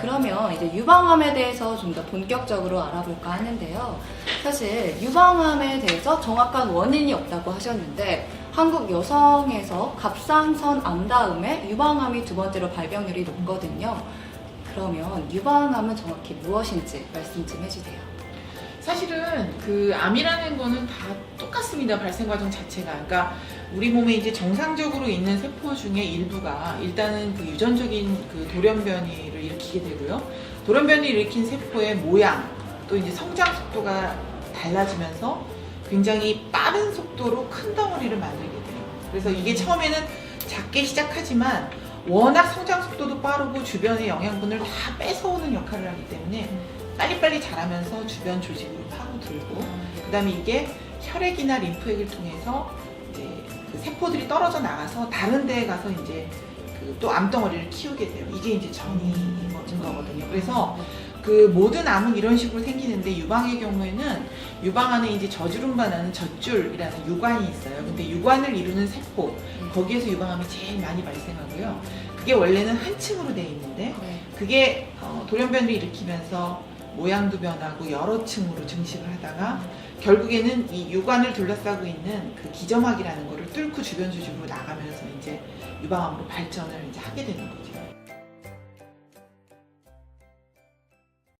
그러면 이제 유방암에 대해서 좀 더 본격적으로 알아볼까 하는데요. 사실 유방암에 대해서 정확한 원인이 없다고 하셨는데 한국 여성에서 갑상선 암 다음에 유방암이 두 번째로 발병률이 높거든요. 그러면 유방암은 정확히 무엇인지 말씀 좀 해주세요. 사실은 그 암이라는 거는 다 똑같습니다. 발생 과정 자체가. 그러니까 우리 몸에 이제 정상적으로 있는 세포 중에 일부가 일단은 그 유전적인 그 돌연변이를 일으키게 되고요. 돌연변이를 일으킨 세포의 모양 또 이제 성장 속도가 달라지면서 굉장히 빠른 속도로 큰 덩어리를 만들게 돼요. 그래서 이게 처음에는 작게 시작하지만 워낙 성장 속도도 빠르고 주변의 영양분을 다 뺏어오는 역할을 하기 때문에 빨리빨리 자라면서 주변 조직으로 파고들고 그다음에 이게 혈액이나 림프액을 통해서 이제 그 세포들이 떨어져 나가서 다른 데에 가서 이제 그 또 암덩어리를 키우게 돼요. 이게 이제 전이인 거- 거거든요. 그래서 그 모든 암은 이런 식으로 생기는데 유방의 경우에는 유방 안에 이제 저주름 반하는 젖줄이라는 유관이 있어요. 근데 유관을 이루는 세포 거기에서 유방암이 제일 많이 발생하고요. 그게 원래는 한 층으로 돼 있는데 네. 그게 어, 돌연변을 일으키면서 모양도 변하고 여러 층으로 증식을 하다가 결국에는 이 유관을 둘러싸고 있는 그 기점막이라는 거를 뚫고 주변 조직으로 나가면서 이제 유방암으로 발전을 이제 하게 되는 거죠.